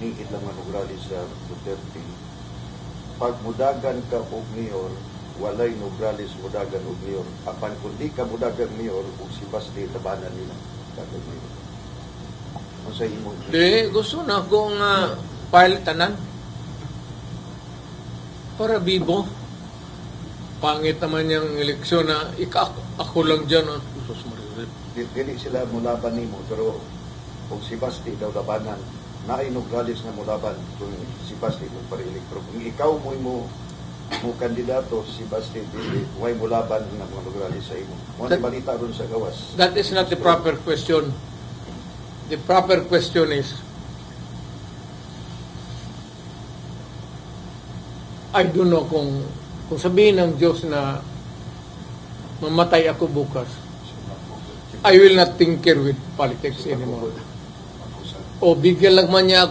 niid lang man og rally sa Duterte. Pag mudagan ka og mayor, walay sa mudagan og mayor. Apan kung di ka mudagan mayor, ug si Basti tabanan nila. Mayor. Kung sa imo. Di, gusto na kong uh, file tanan. Para bibo. Pangit naman yung eleksyon na ika, ako lang dyan. Oh. Di- Dili sila mulaban nimo pero kung si Basti daw labanan, nainog ralis na mulaban kung si Basti mo parilik. Pero kung ikaw mo mo mo kandidato si Basti dili way mulaban nga mga lugaris sa imo. Mo That- balita ron sa gawas. That is not the proper question. The proper question is, I don't know kung kung sabihin ng Diyos na mamatay ako bukas, I will not tinker with politics anymore. O bigyan lang man niya ako